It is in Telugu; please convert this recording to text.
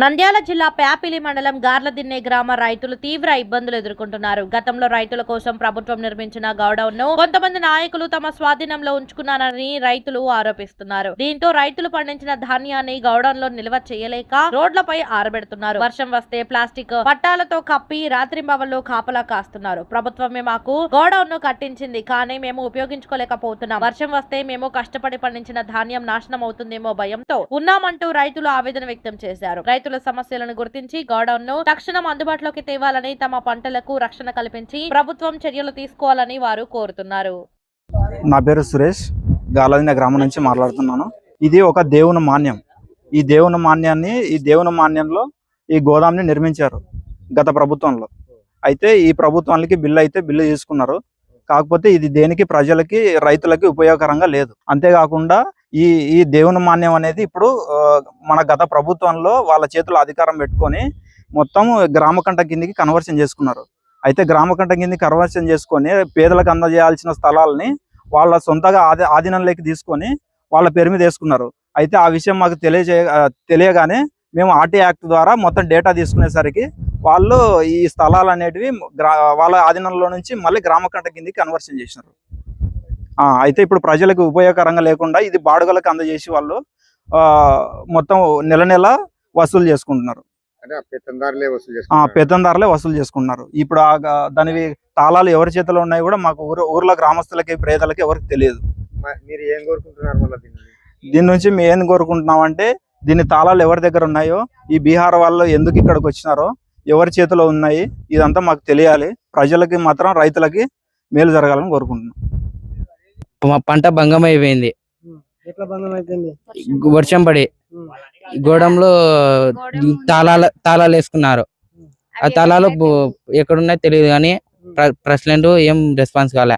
నంద్యాల జిల్లా ప్యాపిలి మండలం గార్లదిన్నే గ్రామ రైతులు తీవ్ర ఇబ్బందులు ఎదుర్కొంటున్నారు. గతంలో రైతుల కోసం ప్రభుత్వం నిర్మించిన గౌడౌన్ను కొంతమంది నాయకులు తమ స్వాధీనంలో ఉంచుకున్నారని రైతులు ఆరోపిస్తున్నారు. దీంతో రైతులు పండించిన ధాన్యాన్ని గౌడౌన్లో నిల్వ చేయలేక రోడ్లపై ఆరబెడుతున్నారు. వర్షం వస్తే ప్లాస్టిక్ పట్టాలతో కప్పి రాత్రింబవల్లో కాపలా కాస్తున్నారు. ప్రభుత్వమే మాకు గౌడౌన్ను కట్టించింది కానీ మేము ఉపయోగించుకోలేకపోతున్నాం. వర్షం వస్తే మేము కష్టపడి పండించిన ధాన్యం నాశనం అవుతుందేమో భయంతో ఉన్నామంటూ రైతులు ఆవేదన వ్యక్తం చేశారు. రైతులు సమస్యలను గుర్తించి గోడౌన్ను తక్షణం అందుబాటులోకి తేవాలని తమ పంటలకు రక్షణ కల్పించి ప్రభుత్వం చర్యలు తీసుకోవాలని వారు కోరుతున్నారు. నా పేరు సురేష్ గాలదిన గ్రామం నుంచి మాట్లాడుతున్నాను. ఇది ఒక దేవుని మాన్యం. ఈ దేవుని మాన్యాన్ని ఈ దేవుని మాన్యంలో ఈ గోదాంని నిర్మించారు గత ప్రభుత్వంలో. అయితే ఈ ప్రభుత్వానికి బిల్లు అయితే బిల్లు తీసుకున్నారు. కాకపోతే ఇది దేనికి ప్రజలకి రైతులకి ఉపయోగకరంగా లేదు. అంతేకాకుండా ఈ ఈ దేవుని మాన్యం అనేది ఇప్పుడు మన గత ప్రభుత్వంలో వాళ్ళ చేతిలో అధికారం పెట్టుకొని మొత్తం గ్రామకంట కిందికి కన్వర్షన్ చేసుకున్నారు. అయితే గ్రామకంట కిందికి కన్వర్షన్ చేసుకొని పేదలకు అందజేయాల్సిన స్థలాల్ని వాళ్ళ సొంతగా ఆది ఆధీనంలోకి తీసుకొని వాళ్ళ పేరు మీద వేసుకున్నారు. అయితే ఆ విషయం మాకు తెలియజే తెలియగానే మేము ఆర్టీ యాక్ట్ ద్వారా మొత్తం డేటా తీసుకునేసరికి వాళ్ళు ఈ స్థలాలు అనేటివి గ్రా వాళ్ళ ఆధీనంలో నుంచి మళ్ళీ గ్రామకంట కిందికి కన్వర్షన్ చేసినారు. అయితే ఇప్పుడు ప్రజలకు ఉపయోగకరంగా లేకుండా ఇది బాడుగలకు అందజేసి వాళ్ళు ఆ, మొత్తం నెల నెల వసూలు చేసుకుంటున్నారు. పెత్తందారులే వసూలు చేసుకుంటున్నారు. ఇప్పుడు దానివి తాళాలు ఎవరి చేతిలో ఉన్నాయి కూడా మాకు ఊరు ఊర్లో గ్రామస్తులకి పేదలకి ఎవరికి తెలియదు. మీరు ఏం కోరుకుంటున్నారు దీని నుంచి? మేము ఏం కోరుకుంటున్నాం అంటే దీని తాళాలు ఎవరి దగ్గర ఉన్నాయో ఈ బీహార్ వాళ్ళు ఎందుకు ఇక్కడికి వచ్చినారో ఎవరి చేతిలో ఉన్నాయి ఇదంతా మాకు తెలియాలి. ప్రజలకి మాత్రం రైతులకి మేలు జరగాలని కోరుకుంటున్నాం. మా పంట భంగం అయిపోయింది. వర్షం పడి గోడంలో తాళాలు తాళాలు వేసుకున్నారు. ఆ తాళాలు ఎక్కడున్నాయో తెలియదు కానీ ప్రెసిడెంట్ ఏం రెస్పాన్స్ కాలే.